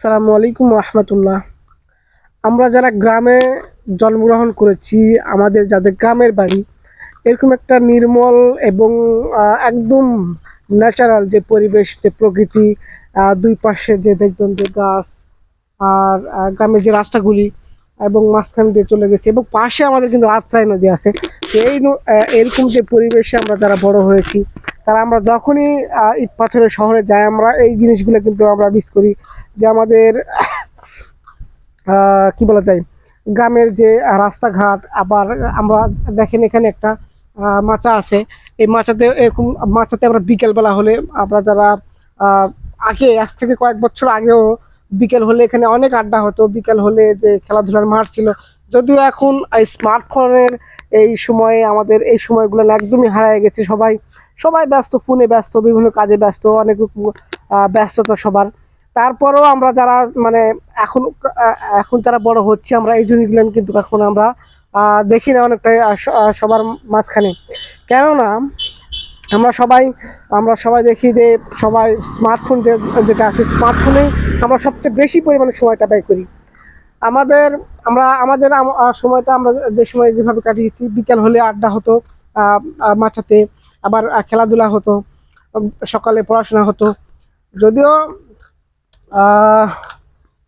আসসালামু আলাইকুম রহমতুল্লাহ। আমরা যারা গ্রামে জন্মগ্রহণ করেছি, আমাদের যাদের গ্রামের বাড়ি, এরকম একটা নির্মল এবং একদম ন্যাচারাল যে পরিবেশ, যে প্রকৃতি দুই পাশে যে দেখবেন যে গাছ আর গ্রামের যে রাস্তাগুলি এবং মাঝখান দিয়ে চলে গেছে এবং পাশে আমাদের কিন্তু আত্রাই নদী আছে। এই এরকম যে পরিবেশে আমরা যারা বড় হয়েছি তারা আমরা যখনই ইট পাথরের শহরে যাই, আমরা এই জিনিসগুলো কিন্তু আমরা মিস করি। যে আমাদের কি বলা যায়, গ্রামের যে রাস্তাঘাট, আবার আমরা দেখেন এখানে একটা মাচা আছে। এই মাচাতে এরকম, মাচাতে আমরা বিকেলবেলা হলে আমরা যারা আগে, আজ থেকে কয়েক বছর আগেও বিকেল হলে এখানে অনেক আড্ডা হতো। বিকেল হলে যে খেলাধুলার মাঠ ছিল। যদিও এখন এই স্মার্টফোনের এই সময়ে, আমাদের এই সময়গুলো একদমই হারিয়ে গেছে সবাই। সবাই ব্যস্ত, ফোনে ব্যস্ত, বিভিন্ন কাজে ব্যস্ত, অনেক ব্যস্ততা সবার। তারপরেও আমরা যারা মানে এখন এখন যারা বড় হচ্ছে, আমরা এই জিনিসগুলো কিন্তু এখন আমরা দেখি না অনেকটাই সবার মাঝখানে। কেননা, আমরা সবাই আমরা সবাই দেখি যে, সবাই স্মার্টফোন যে, যেটা আছে স্মার্টফোনেই আমরা সবচেয়ে বেশি পরিমাণে সময়টা ব্যয় করি। আমাদের, আমরা, আমাদের সময়টা আমরা যে সময় যেভাবে কাটিয়েছি, বিকেল হলে আড্ডা হতো মাঠাতে আবার খেলাধুলা হতো সকালে পড়াশোনা হতো। যদিও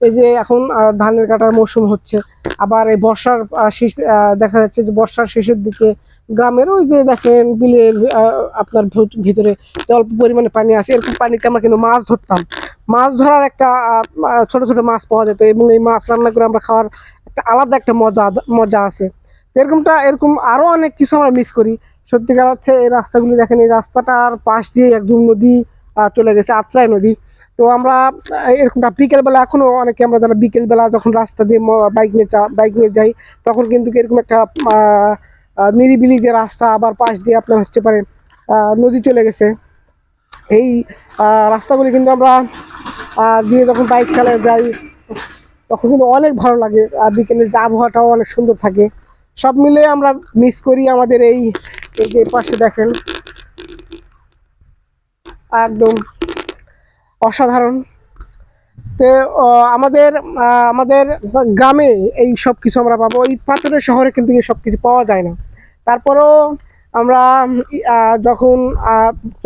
এই যে এখন ধানের কাটার মৌসুম হচ্ছে, আবার এই বর্ষার শেষ দেখা যাচ্ছে যে বর্ষার শেষের দিকে গ্রামের ওই যে দেখেন, বিলের আপনার ভেত- ভিতরে অল্প পরিমাণে পানি আছে, এরকম পানিতে আমরা কিন্তু মাছ ধরতাম। মাছ ধরার একটা ছোট ছোট মাছ পাওয়া যেত এবং এই মাছ রান্না করে আমরা খাওয়ার একটা আলাদা একটা মজা মজা আছে। এরকমটা, এরকম আরও অনেক কিছু আমরা মিস করি। সত্যিকার হচ্ছে এই রাস্তাগুলি দেখেন, এই রাস্তাটার পাশ দিয়ে একদম নদী চলে গেছে আত্রাই নদী। তো আমরা এরকমটা বিকেলবেলা এখনও অনেকে আমরা যারা বিকেলবেলা যখন রাস্তা দিয়ে বাইক নিয়ে চা, বাইক নিয়ে যাই, তখন কিন্তু এরকম একটা নিরিবিলি যে রাস্তা আবার পাশ দিয়ে আপনার হচ্ছে পারে নদী চলে গেছে। এই রাস্তাগুলি কিন্তু আমরা দিয়ে যখন বাইক চালিয়ে যাই, তখন কিন্তু অনেক ভালো লাগে। আর বিকেলের যে আবহাওয়াটাও অনেক সুন্দর থাকে। সব মিলে আমরা মিস করি আমাদের এই এই যে পাশে দেখেন, একদম অসাধারণ। তো আমাদের আমাদের গ্রামে এই সব কিছু আমরা পাবো। এই পাথরের শহরে কিন্তু এই সব কিছু পাওয়া যায় না। তারপরেও আমরা যখন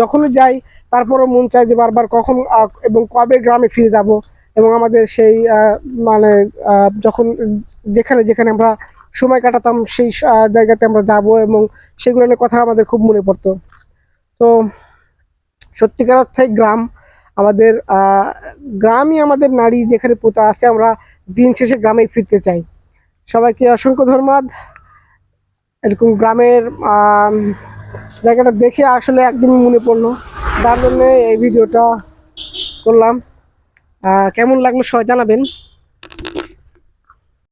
যখনই যাই, তারপরেও মন চাই যে বারবার কখন এবং কবে গ্রামে ফিরে যাব। এবং আমাদের সেই মানে যখন যেখানে যেখানে আমরা সময় কাটাতাম, সেই জায়গাতে আমরা যাব এবং সেগুলো নিয়ে কথা আমাদের খুব মনে পড়তো। তো সত্যিকার অর্থে গ্রাম আমাদের গ্রামই আমাদের নারী যেখানে পোতা আছে, আমরা দিন শেষে গ্রামে ফিরতে চাই। সবাইকে অসংখ্য ধন্যবাদ। এরকম গ্রামের জায়গাটা দেখে আসলে একদমই মনে পড়ল। তার জন্য এই ভিডিওটা করলাম। কেমন লাগল সবাই জানাবেন।